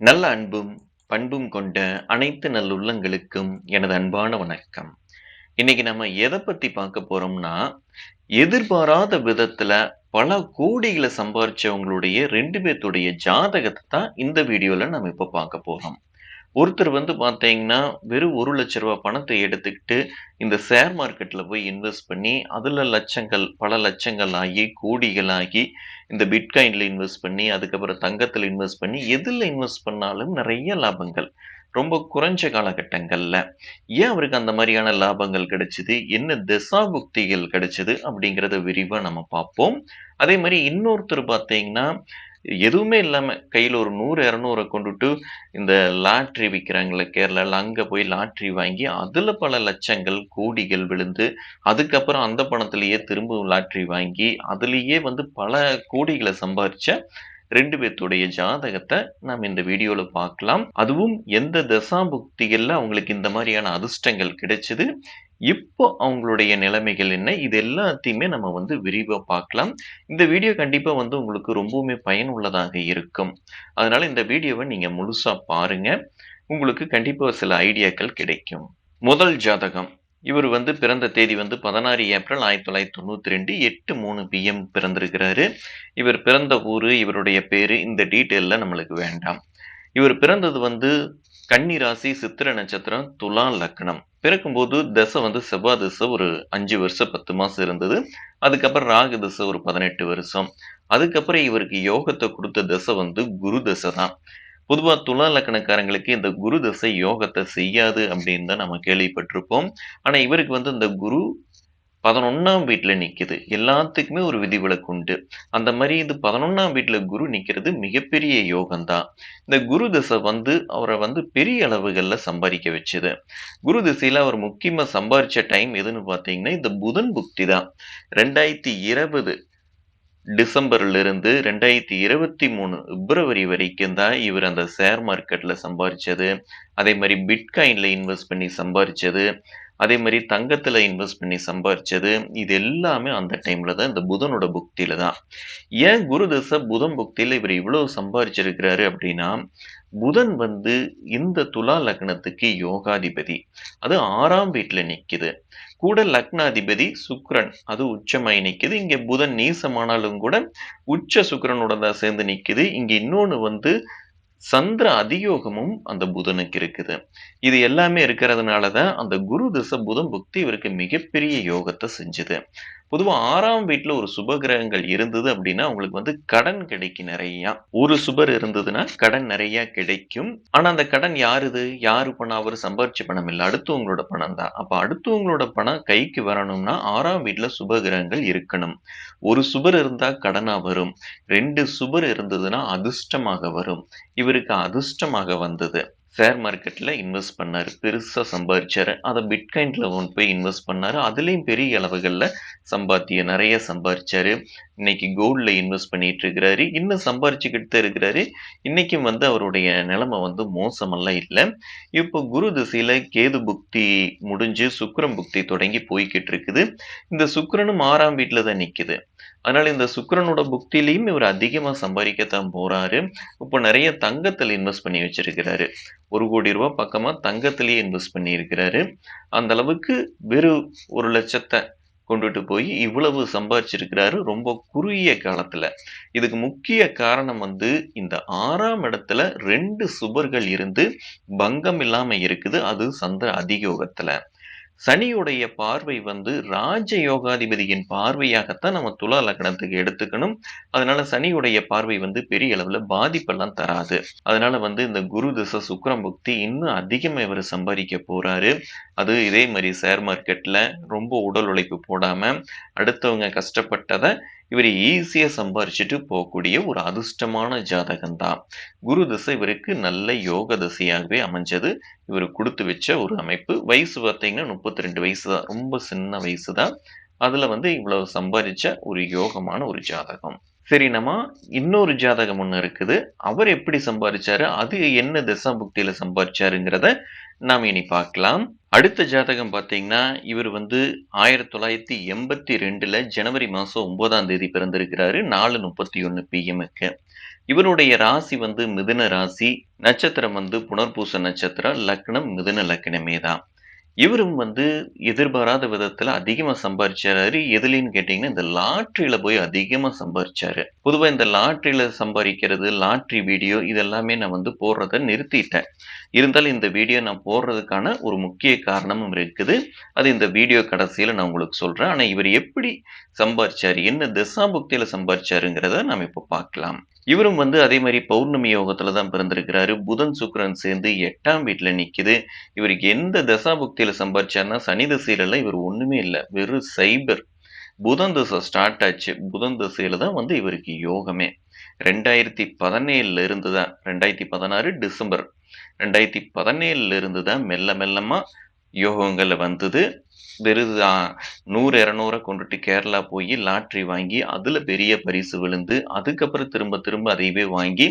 நல்ல அன்பும் பண்பும் கொண்ட அனைத்து நல்லுள்ளங்களுக்கும் எனது அன்பான வணக்கம். இன்னைக்கு நம்ம எதை பத்தி பார்க்க போறோம்னா எதிர்பாராத விதத்துல பல கோடிகளை சம்பாரிச்சவங்களுடைய ரெண்டு பேர்த்துடைய ஜாதகத்தை தான் இந்த வீடியோல நம்ம இப்ப பார்க்க போறோம். ஒருத்தர் வந்து பார்த்தீங்கன்னா வெறும் ஒரு லட்ச ரூபா பணத்தை எடுத்துக்கிட்டு இந்த ஷேர் மார்க்கெட்டில் போய் இன்வெஸ்ட் பண்ணி அதில் லட்சங்கள் பல லட்சங்கள் ஆகி கோடிகள் ஆகி இந்த பிட்காயினில் இன்வெஸ்ட் பண்ணி அதுக்கப்புறம் தங்கத்தில் இன்வெஸ்ட் பண்ணி எதில் இன்வெஸ்ட் பண்ணாலும் நிறைய லாபங்கள். ரொம்ப குறைஞ்ச காலகட்டங்களில். ஏன் அவருக்கு அந்த மாதிரியான லாபங்கள் கிடைச்சிது? என்ன தசாபுக்திகள் கிடைச்சிது? அப்படிங்கிறத விரிவாக நம்ம பார்ப்போம். அதே மாதிரி இன்னொருத்தர் பார்த்தீங்கன்னா எதுவுமே இல்லாமல் கையில் ஒரு நூறு இரநூறை கொண்டுட்டு இந்த லாட்ரி விற்கிறாங்களே கேரளாவில் அங்கே போய் லாட்ரி வாங்கி அதில் பல லட்சங்கள் கோடிகள் விழுந்து அதுக்கப்புறம் அந்த பணத்திலேயே திரும்பவும் லாட்ரி வாங்கி அதுலேயே வந்து பல கோடிகளை சம்பாதிச்ச ரெண்டு பேர்த்துடைய ஜாதகத்தை நாம் இந்த வீடியோவில் பார்க்கலாம். அதுவும் எந்த தசாபுக்திகளில் அவங்களுக்கு இந்த மாதிரியான அதிர்ஷ்டங்கள் கிடைச்சது இப்போ அவங்களுடைய நிலைமைகள் என்ன இது எல்லாத்தையுமே நம்ம வந்து விரிவாக பார்க்கலாம். இந்த வீடியோ கண்டிப்பாக வந்து உங்களுக்கு ரொம்பவுமே பயனுள்ளதாக இருக்கும். அதனால இந்த வீடியோவை நீங்கள் முழுசாக பாருங்க. உங்களுக்கு கண்டிப்பாக சில ஐடியாக்கள் கிடைக்கும். முதல் ஜாதகம். இவர் வந்து பிறந்த தேதி வந்து பதினாறு ஏப்ரல் ஆயிரத்தி தொள்ளாயிரத்தி தொண்ணூற்றி ரெண்டு எட்டு மூணு பிஎம் பிறந்திருக்கிறாரு. இவர் பிறந்த ஊர் இவருடைய பேர் இந்த டீட்டெயிலில் நம்மளுக்கு வேண்டாம். இவர் பிறந்தது வந்து கன்னி ராசி சித்திர நட்சத்திரம் துலா லக்னம். பிறக்கும்போது தசை வந்து செவ்வாய் திசை ஒரு அஞ்சு வருஷம் பத்து மாதம் இருந்தது. அதுக்கப்புறம் ராகு திசை ஒரு பதினெட்டு வருஷம். அதுக்கப்புறம் இவருக்கு யோகத்தை கொடுத்த தசை வந்து குரு தசை தான். பொதுவா துலா லக்கணக்காரங்களுக்கு இந்த குரு தசை யோகத்தை செய்யாது அப்படின்னு தான் நம்ம கேள்விப்பட்டிருப்போம். ஆனா இவருக்கு வந்து இந்த குரு பதினொன்னாம் வீட்டில் நிற்கிது எல்லாத்துக்குமே ஒரு விதிவிலக்கு உண்டு. அந்த மாதிரி இது பதினொன்னாம் வீட்டில் குரு நிற்கிறது மிகப்பெரிய யோகம்தான். இந்த குரு திசை வந்து அவரை வந்து பெரிய அளவுகளில் சம்பாதிக்க வச்சுது. குரு திசையில் அவர் முக்கியமாக சம்பாதிச்ச டைம் எதுன்னு பார்த்தீங்கன்னா இந்த புதன் புக்தி தான். ரெண்டாயிரத்தி இருபது டிசம்பர்ல இருந்து ரெண்டாயிரத்தி இருபத்தி மூணு பிப்ரவரி வரைக்கும் தான் இவர் அந்த ஷேர் மார்க்கெட்டில் சம்பாரித்தது அதே மாதிரி பிட்காயினில் இன்வெஸ்ட் பண்ணி சம்பாரித்தது அதே மாதிரி தங்கத்தில் இன்வெஸ்ட் பண்ணி சம்பாரித்தது இது எல்லாமே அந்த டைம்ல தான் இந்த புதனோட புக்தியில தான். ஏன் குரு தசை புதன் புக்தியில் இவர் இவ்வளவு சம்பாரிச்சிருக்கிறாரு அப்படின்னா புதன் வந்து இந்த துலா லக்னத்துக்கு யோகாதிபதி. அது ஆறாம் வீட்டில் நிற்கிது கூட லக்னாதிபதி சுக்ரன் அது உச்சமாய் நிற்குது இங்கே புதன் நீசமானாலும் கூட உச்ச சுக்கரனோட தான் சேர்ந்து நிற்குது இங்கே இன்னொன்று வந்து சந்திர அதியோகமும் அந்த புதனுக்கு இருக்குது. இது எல்லாமே இருக்கிறதுனால தான் அந்த குரு திசை புதன் புக்தி இவருக்கு மிகப்பெரிய யோகத்தை செஞ்சுது. பொதுவாக ஆறாம் வீட்டில் ஒரு சுப கிரகங்கள் இருந்தது அப்படின்னா அவங்களுக்கு வந்து கடன் கிடைக்கும் நிறையா. ஒரு சுபர் இருந்ததுன்னா கடன் நிறையா கிடைக்கும். ஆனால் அந்த கடன் யாருது யாரு பணம்? அவர் சம்பாரிச்ச பணம் இல்லை. அடுத்தவங்களோட பணம் தான். அப்போ அடுத்தவங்களோட பணம் கைக்கு வரணும்னா ஆறாம் வீட்டில் சுப கிரகங்கள் இருக்கணும். ஒரு சுபர் இருந்தால் கடனாக வரும். ரெண்டு சுபர் இருந்ததுன்னா அதிர்ஷ்டமாக வரும். இவருக்கு அதிர்ஷ்டமாக வந்தது. ஷேர் மார்க்கெட்டில் இன்வெஸ்ட் பண்ணார் பெருசாக சம்பாதிச்சார் அதை பிட்காயின்ல கொண்டு போய் இன்வெஸ்ட் பண்ணார். அதுலேயும் பெரிய அளவுகளில் சம்பாத்திய நிறைய சம்பாதிச்சார் இன்னைக்கு கோல்டில் இன்வெஸ்ட் பண்ணிட்டு இருக்கிறாரு. இன்னும் சம்பாரிச்சுக்கிட்டு தான் இருக்கிறாரு. இன்னைக்கும் வந்து அவருடைய நிலைமை வந்து மோசமெல்லாம் இல்லை. இப்போ குரு திசையில் கேது புக்தி முடிஞ்சு சுக்கரம் புக்தி தொடங்கி போய்கிட்டு இருக்குது. இந்த சுக்கரனும் ஆறாம் வீட்டில் தான் நிற்கிது அதனால இந்த சுக்கரனோட புக்திலையும் இவர் அதிகமாக சம்பாதிக்கத்தான் போறாரு. இப்போ நிறைய தங்கத்தில் இன்வெஸ்ட் பண்ணி வச்சிருக்கிறாரு. ஒரு கோடி ரூபாய் பக்கமாக தங்கத்திலேயே இன்வெஸ்ட் பண்ணி இருக்கிறாரு அந்த அளவுக்கு வெறும் ஒரு லட்சத்தை கொண்டுட்டு போய் இவ்வளவு சம்பாதிச்சிருக்கிறாரு ரொம்ப குறுகிய காலத்துல. இதுக்கு முக்கிய காரணம் வந்து இந்த ஆறாம் இடத்துல ரெண்டு சுபர்கள் இருந்து பங்கம் இல்லாம இருக்குது. அது சந்திர அதியோகத்துல சனியுடைய பார்வை வந்து ராஜ யோகாதிபதியின் பார்வையாகத்தான் நம்ம துலா லக்னத்துக்கு எடுத்துக்கணும். அதனால சனியுடைய பார்வை வந்து பெரிய அளவுல பாதிப்பெல்லாம் தராது. அதனால வந்து இந்த குரு திசை சுக்கரம் புக்தி இன்னும் அதிகமா இவர் சம்பாதிக்க போறாரு. அது இதே மாதிரி ஷேர் மார்க்கெட்டில் ரொம்ப உடல் உழைப்பு போடாமல் அடுத்தவங்க கஷ்டப்பட்டதை இவர் ஈஸியாக சம்பாரிச்சுட்டு போகக்கூடிய ஒரு அதிர்ஷ்டமான ஜாதகம் தான் குரு திசை இவருக்கு நல்ல யோக திசையாகவே அமைஞ்சது. இவர் கொடுத்து வச்ச ஒரு அமைப்பு. வயசு பார்த்தீங்கன்னா முப்பத்தி ரெண்டு வயசு தான் ரொம்ப சின்ன வயசு தான் அதில் வந்து இவ்வளவு சம்பாதிச்ச ஒரு யோகமான ஒரு ஜாதகம். சரி நம்ம இன்னொரு ஜாதகம் ஒன்று இருக்குது. அவர் எப்படி சம்பாதிச்சாரு அது என்ன தசா புக்தியில் சம்பாதிச்சாருங்கிறத நாம் இனி பார்க்கலாம். அடுத்த ஜாதகம் பார்த்தீங்கன்னா இவர் வந்து ஆயிரத்தி தொள்ளாயிரத்தி எண்பத்தி ரெண்டுல ஜனவரி மாதம் ஒன்பதாம் தேதி பிறந்திருக்கிறாரு. நாலு முப்பத்தி ஒன்று பிஎம்க்கு இவருடைய ராசி வந்து மிதுன ராசி. நட்சத்திரம் வந்து புனர்பூச நட்சத்திரம். லக்னம் மிதுன லக்னமே தான். இவரும் வந்து எதிர்பாராத விதத்துல அதிகமா சம்பாரிச்சாரு. எதுலன்னு கேட்டீங்கன்னா இந்த லாட்ரியில போய் அதிகமா சம்பாரிச்சாரு. பொதுவா இந்த லாட்ரியில சம்பாதிக்கிறது லாட்ரி வீடியோ இதெல்லாமே நான் வந்து போடுறத நிறுத்திட்டேன். இருந்தாலும் இந்த வீடியோ நான் போடுறதுக்கான ஒரு முக்கிய காரணமும் இருக்குது. அது இந்த வீடியோ கடைசியில நான் உங்களுக்கு சொல்றேன். ஆனா இவர் எப்படி சம்பாரிச்சாரு என்ன தசாபுக்தியில சம்பாரிச்சாருங்கிறத நம்ம இப்போ பார்க்கலாம். இவரும் வந்து அதே மாதிரி பௌர்ணமி யோகத்துல தான் பிறந்திருக்கிறாரு. புதன் சுக்கரன் சேர்ந்து எட்டாம் வீட்டுல நிக்குது. இவருக்கு எந்த தசாபுக்தியில சம்பாரிச்சாருன்னா சனி திசையில இவர் ஒன்றுமே இல்லை. வெறும் சைபர். புதன் திசை ஸ்டார்ட் ஆச்சு. புதன் திசையில தான் வந்து இவருக்கு யோகமே. ரெண்டாயிரத்தி பதினேழுல இருந்து தான் ரெண்டாயிரத்தி பதினாறு டிசம்பர். ரெண்டாயிரத்தி பதினேழுல இருந்து தான் மெல்ல மெல்லமாக யோகங்கள் வந்தது. வெறும் நூறு இரநூறை கொண்டுட்டு கேரளா போய் லாட்ரி வாங்கி அதுல பெரிய பரிசு விழுந்து அதுக்கப்புறம் திரும்ப திரும்ப அதையவே வாங்கி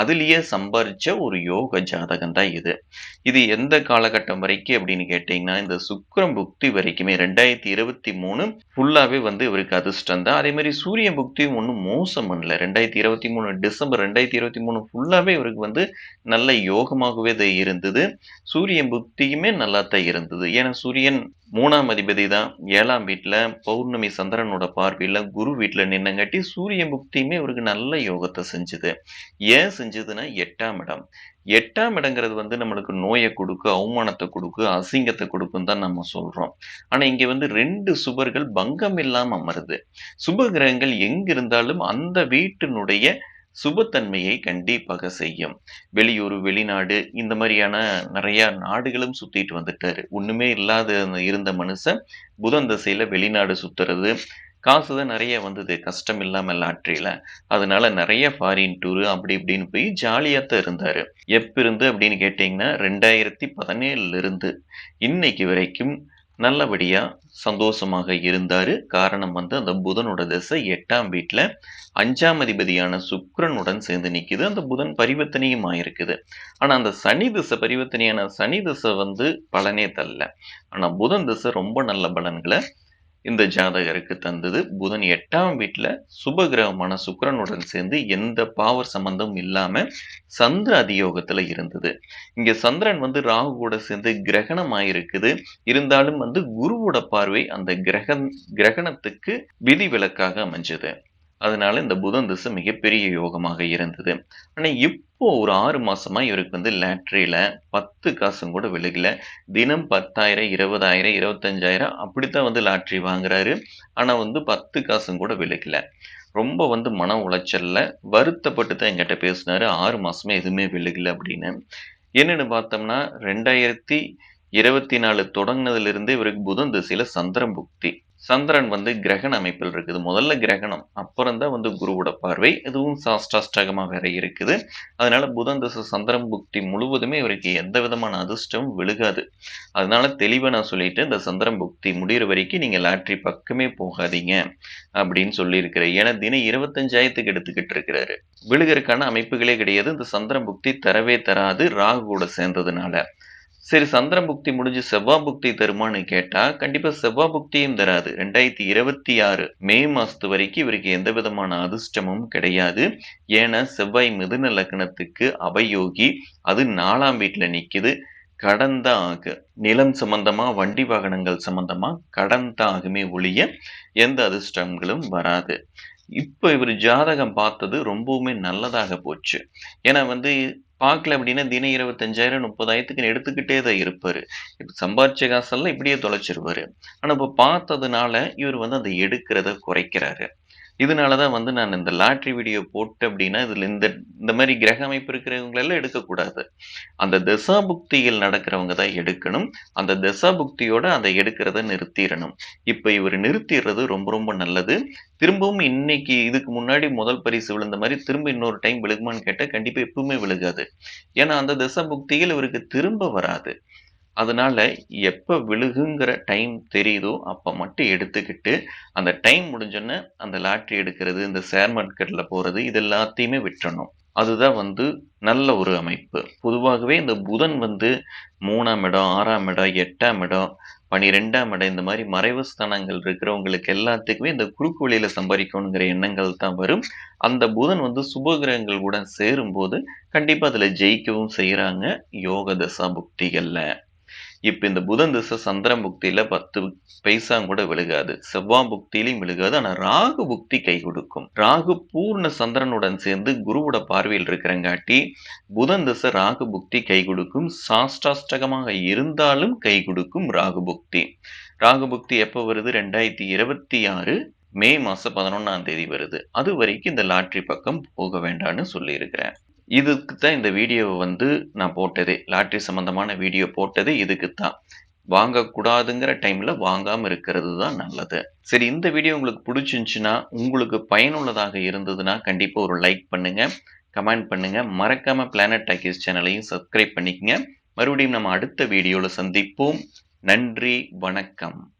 அதுலயே சம்பாரிச்ச ஒரு யோக ஜாதகம் தான் இது. இது எந்த காலகட்டம் வரைக்கும் அப்படின்னு கேட்டீங்கன்னா இந்த சுக்கரம் புக்தி வரைக்குமே ரெண்டாயிரத்தி இருபத்தி மூணு ஃபுல்லாவே வந்து இவருக்கு அதிர்ஷ்டம் தான். அதே மாதிரி சூரிய புக்தியும் ஒன்றும் மோசம் பண்ணல. ரெண்டாயிரத்தி இருபத்தி மூணு டிசம்பர் ரெண்டாயிரத்தி இருபத்தி மூணு ஃபுல்லாவே இவருக்கு வந்து நல்ல யோகமாகவே இருந்தது. சூரிய புக்தியுமே நல்லா தான் இருந்தது. ஏன்னா சூரியன் மூணாம் அதிபதி தான் ஏழாம் வீட்டில் பௌர்ணமி சந்திரனோட பார்வையில் குரு வீட்டில் நின்னங்காட்டி சூரிய புக்தியுமே இவருக்கு நல்ல யோகத்தை செஞ்சுது. ஏன் செஞ்சதுன்னா எட்டாம் இடம். எட்டாம் இடங்கிறது வந்து நம்மளுக்கு நோயை கொடுக்கு அவமானத்தை கொடுக்கு அசிங்கத்தை கொடுக்குன்னு தான் நம்ம சொல்கிறோம் ஆனால் இங்கே வந்து ரெண்டு சுபர்கள் பங்கம் இல்லாமல் அமருது. சுப கிரகங்கள் எங்கிருந்தாலும் அந்த வீட்டினுடைய சுபத்தன்மையை கண்டிப்பாக செய்யும். வெளியூர் வெளிநாடு இந்த மாதிரியான நிறைய நாடுகளும் சுத்திட்டு வந்துட்டாரு. ஒண்ணுமே இல்லாத இருந்த மனுஷன் புதன் தசையில வெளிநாடு சுத்துறது காசு தான் நிறைய வந்தது கஷ்டம் இல்லாம லாட்ரியில. அதனால நிறைய ஃபாரின் டூரு அப்படி இப்படின்னு போய் ஜாலியாத்தான் இருந்தாரு. எப்ப இருந்து அப்படின்னு கேட்டீங்கன்னா ரெண்டாயிரத்தி பதினேழுல இருந்து. இன்னைக்கு வரைக்கும் நல்லபடியாக சந்தோஷமாக இருந்தார். காரணம் வந்து அந்த புதனோட திசை எட்டாம் வீட்டில் அஞ்சாம் அதிபதியான சுக்ரனுடன் சேர்ந்து நிற்கிது அந்த புதன் பரிவர்த்தனையும் ஆயிருக்குது. ஆனால் அந்த சனி திசை பரிவர்த்தனையான சனி திசை வந்து பலனே தரல. ஆனால் புதன் திசை ரொம்ப நல்ல பலன்களை இந்த ஜாதகருக்கு தந்தது. புதன் எட்டாம் வீட்டுல சுபகிரகமான சுக்கரனுடன் சேர்ந்து எந்த பாவர் சம்பந்தமும் இல்லாமல் சந்திர அதியோகத்தில் இருந்தது. இங்கே சந்திரன் வந்து ராகு கூட சேர்ந்து கிரகணம் ஆயிருக்குது இருந்தாலும் வந்து குருவோட பார்வை அந்த கிரகம் கிரகணத்துக்கு விதிவிலக்காக அமைஞ்சது. அதனால இந்த புதன் திசை மிகப்பெரிய யோகமாக இருந்தது. ஆனால் இப்போ ஒரு ஆறு மாசமா இவருக்கு வந்து லேட்ரியில பத்து காசும் கூட விழுகல. தினம் பத்தாயிரம் இருபதாயிரம் இருபத்தஞ்சாயிரம் அப்படித்தான் வந்து லாட்ரி வாங்குறாரு. ஆனா வந்து பத்து காசும் கூட விழுகல. ரொம்ப வந்து மன உளைச்சல்ல. வருத்தப்பட்டு தான் எங்கிட்ட பேசினாரு. ஆறு மாசமே எதுவுமே விழுகல அப்படின்னு. என்னன்னு பார்த்தோம்னா ரெண்டாயிரத்தி இருபத்தி நாலு தொடங்கினதுலேருந்து இவருக்கு புதன் திசையில் சந்திரன் புக்தி. சந்திரன் வந்து கிரகண அமைப்பில் இருக்குது. முதல்ல கிரகணம் அப்புறம் தான் வந்து குருவோட பார்வை. இதுவும் சாஷ்டாஷ்டகமாக வேற இருக்குது. அதனால புதன் திசை சந்திரன் புக்தி முழுவதுமே இவருக்கு எந்த விதமான அதிர்ஷ்டமும் விழுகாது. அதனால தெளிவாக நான் சொல்லிட்டு இந்த சந்திரன் புக்தி முடிகிற வரைக்கும் நீங்கள் லாட்ரி பக்கமே போகாதீங்க அப்படின்னு சொல்லியிருக்கிறேன் ஏன்னா தினம் இருபத்தஞ்சாயிரத்துக்கு எடுத்துக்கிட்டு இருக்கிறாரு. விழுகிறதுக்கான அமைப்புகளே கிடையாது. இந்த சந்திரன் புக்தி தரவே தராது. ராகு கூட சேர்ந்ததுனால. சரி சந்திரன் புக்தி முடிஞ்சு செவ்வாய் புக்தி தருமான்னு கேட்டா கண்டிப்பா செவ்வாய் புக்தியும் தராது. ரெண்டாயிரத்தி இருபத்தி ஆறு மே மாசத்து வரைக்கும் இவருக்கு எந்த விதமான அதிர்ஷ்டமும் கிடையாது. ஏன்னா செவ்வாய் மிதுன லக்னத்துக்கு அபயோகி அது நாலாம் வீட்டுல நிக்குது. கடன் ஆகு. நிலம் சம்பந்தமா வண்டி வாகனங்கள் சம்பந்தமா கடன் தான் ஆகுமே ஒழிய எந்த அதிர்ஷ்டங்களும் வராது. இப்போ இவர் ஜாதகம் பார்த்தது ரொம்பவுமே நல்லதாக போச்சு. ஏன்னா வந்து பார்க்கல அப்படின்னா தினம் இருபத்தஞ்சாயிரம் முப்பதாயிரத்துக்கு எடுத்துக்கிட்டே தான் இருப்பாரு. இப்போ சம்பாரிச்ச காசெல்லாம் இப்படியே தொலைச்சிருவார். ஆனா இப்போ பார்த்ததுனால இவர் வந்து அதை எடுக்கிறத குறைக்கிறாரு. இதனால தான் வந்து நான் இந்த லாட்ரி வீடியோ போட்டு அப்படின்னா இதில் இந்த இந்த மாதிரி கிரக அமைப்பு இருக்கிறவங்களெல்லாம் எடுக்கக்கூடாது. அந்த தசாபுக்தியில் நடக்கிறவங்க தான் எடுக்கணும். அந்த தசாபுக்தியோட அதை எடுக்கிறத நிறுத்திடணும். இப்போ இவர் நிறுத்திடுறது ரொம்ப ரொம்ப நல்லது. திரும்பவும் இன்னைக்கு இதுக்கு முன்னாடி முதல் பரிசு விழுந்த மாதிரி திரும்ப இன்னொரு டைம் விழுகுமான்னு கேட்டால் கண்டிப்பாக எப்பவுமே விழுகாது. ஏன்னா அந்த தசாபுக்தியில் இவருக்கு திரும்ப வராது. அதனால எப்போ விழுகுங்கிற டைம் தெரியுதோ அப்போ மட்டும் எடுத்துக்கிட்டு அந்த டைம் முடிஞ்சோன்னே அந்த லாட்ரி எடுக்கிறது இந்த ஷேர் மார்க்கெட்டில் போகிறது இது எல்லாத்தையுமே விட்டுறணும் அதுதான் வந்து நல்ல ஒரு அமைப்பு. பொதுவாகவே இந்த புதன் வந்து மூணாம் இடம், ஆறாம் இடம், எட்டாம் இடம், 12ஆம் இடம் இந்த மாதிரி மறைவு ஸ்தானங்கள் இருக்கிறவங்களுக்கு எல்லாத்துக்குமே இந்த குறுக்கு வழியில் சம்பாதிக்கணுங்கிற எண்ணங்கள் தான் வரும். அந்த புதன் வந்து சுபகிரகங்கள் கூட சேரும்போது, கண்டிப்பாக அதில் ஜெயிக்கவும் செய்கிறாங்க யோக தசா புக்திகளில் இப்போ இந்த புதன் திசை சந்திரன் புக்தியில 10 பைசா கூட விழுகாது. செவ்வாய் புக்தியிலையும் விழுகாது. ஆனால் ராகு புக்தி கை கொடுக்கும். ராகு பூர்ண சந்திரனுடன் சேர்ந்து குருவோட பார்வையில் இருக்கிறங்காட்டி, புதன் திசை ராகு புக்தி கை கொடுக்கும். சாஷ்டாஷ்டகமாக இருந்தாலும் கை கொடுக்கும் ராகு புக்தி. ராகு புக்தி எப்போ வருது? 2026 மே மாதம் பதினொன்றாம் தேதி வருது. அதுவரைக்கும் இந்த லாட்ரி பக்கம் போக வேண்டாம்னு சொல்லியிருக்கிறேன். இதுக்கு தான் இந்த வீடியோவை வந்து நான் போட்டதே. லாட்ரி சம்மந்தமான வீடியோ போட்டது இதுக்கு தான். வாங்கக்கூடாதுங்கிற டைமில் வாங்காமல் இருக்கிறது தான் நல்லது. சரி இந்த வீடியோ உங்களுக்கு பிடிச்சிருந்துச்சுன்னா உங்களுக்கு பயனுள்ளதாக இருந்ததுன்னா, கண்டிப்பாக ஒரு லைக் பண்ணுங்கள் கமெண்ட் பண்ணுங்கள் மறக்காமல் பிளானட் டாக்கீஸ் சேனலையும் சப்ஸ்கிரைப் பண்ணிக்கங்க. மறுபடியும் நம்ம அடுத்த வீடியோவில் சந்திப்போம். நன்றி, வணக்கம்.